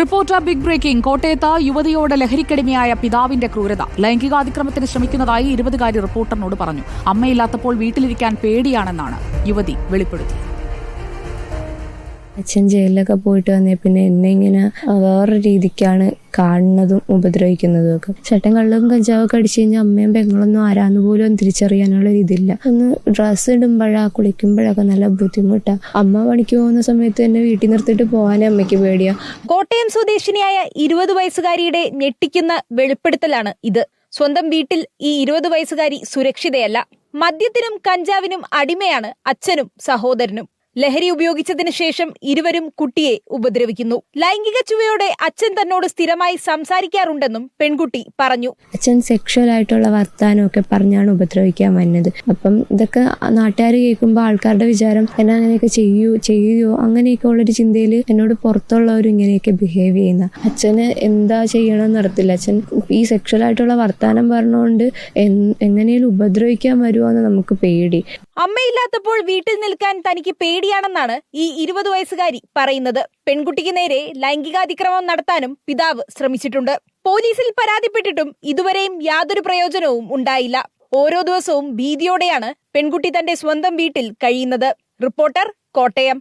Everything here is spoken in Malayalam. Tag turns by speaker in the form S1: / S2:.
S1: Reporter big breaking. കോട്ടയത്ത് യുവതിയോട് ലഹരിക്കടിമയായ പിതാവിന്റെ ക്രൂരത. ലൈംഗികാതിക്രമത്തിന് ശ്രമിക്കുന്നതായി ഇരുപതുകാരി റിപ്പോർട്ടറിനോട് പറഞ്ഞു. അമ്മയില്ലാത്തപ്പോൾ വീട്ടിലിരിക്കാൻ പേടിയാണെന്നാണ് യുവതി വെളിപ്പെടുത്തിയത്.
S2: അച്ഛൻ ജയിലിലൊക്കെ പോയിട്ട് വന്നേ പിന്നെ എന്നെ ഇങ്ങനെ വേറെ രീതിക്കാണ് കാണുന്നതും ഉപദ്രവിക്കുന്നതും ഒക്കെ. ചേട്ടൻ കള്ളും കഞ്ചാവൊക്കെ അടിച്ചു കഴിഞ്ഞാൽ അമ്മയും പെങ്ങളൊന്നും ആരാന്ന് പോലും തിരിച്ചറിയാനുള്ള രീതിയില്ല ഒന്ന് ഡ്രസ്സ് ഇടുമ്പോഴാ കുളിക്കുമ്പോഴൊക്കെ നല്ല ബുദ്ധിമുട്ടാ. അമ്മ പണിക്ക് പോകുന്ന സമയത്ത് എന്നെ വീട്ടിൽ നിർത്തിയിട്ട് പോകാനേ അമ്മയ്ക്ക് പേടിയാ.
S3: കോട്ടയം സ്വദേശിനിയായ ഇരുപത് വയസ്സുകാരിയുടെ ഞെട്ടിക്കുന്ന വെളിപ്പെടുത്തലാണ് ഇത്. സ്വന്തം വീട്ടിൽ ഈ ഇരുപത് വയസ്സുകാരി സുരക്ഷിതയല്ല. മദ്യത്തിനും കഞ്ചാവിനും അടിമയാണ് അച്ഛനും സഹോദരനും. ലഹരി ഉപയോഗിച്ചതിന് ശേഷം ഇരുവരും കുട്ടിയെ ഉപദ്രവിക്കുന്നു. ലൈംഗിക ചുവയോടെ അച്ഛൻ തന്നോട് സ്ഥിരമായി സംസാരിക്കാറുണ്ടെന്നും പെൺകുട്ടി പറഞ്ഞു.
S2: അച്ഛൻ സെക്ഷൽ ആയിട്ടുള്ള വർത്താനമൊക്കെ പറഞ്ഞാണ് ഉപദ്രവിക്കാൻ വന്നത്. അപ്പം ഇതൊക്കെ നാട്ടുകാർ കേൾക്കുമ്പോൾ ആൾക്കാരുടെ വിചാരം എന്നെ അങ്ങനെയൊക്കെ ചെയ്യൂ ചെയ്യുകയോ അങ്ങനെയൊക്കെ ഉള്ളൊരു ചിന്തയിൽ എന്നോട് പുറത്തുള്ളവരും ഇങ്ങനെയൊക്കെ ബിഹേവ് ചെയ്യുന്ന. അച്ഛന് എന്താ ചെയ്യണമെന്ന് അറിയത്തില്ല. അച്ഛൻ ഈ സെക്ഷൽ ആയിട്ടുള്ള വർത്താനം പറഞ്ഞുകൊണ്ട് എങ്ങനെയും ഉപദ്രവിക്കാൻ വരുമോ എന്ന് നമുക്ക് പേടി.
S3: അമ്മയില്ലാത്തപ്പോൾ വീട്ടിൽ നിൽക്കാൻ തനിക്ക് പേടിയാണെന്നാണ് ഈ ഇരുപത് വയസ്സുകാരി പറയുന്നത്. പെൺകുട്ടിക്ക് നേരെ ലൈംഗികാതിക്രമം നടത്താനും പിതാവ് ശ്രമിച്ചിട്ടുണ്ട്. പോലീസിൽ പരാതിപ്പെട്ടിട്ടും ഇതുവരെയും യാതൊരു പ്രയോജനവും ഉണ്ടായില്ല. ഓരോ ദിവസവും ഭീതിയോടെയാണ് പെൺകുട്ടി തന്റെ സ്വന്തം വീട്ടിൽ കഴിയുന്നത്. റിപ്പോർട്ടർ കോട്ടയം.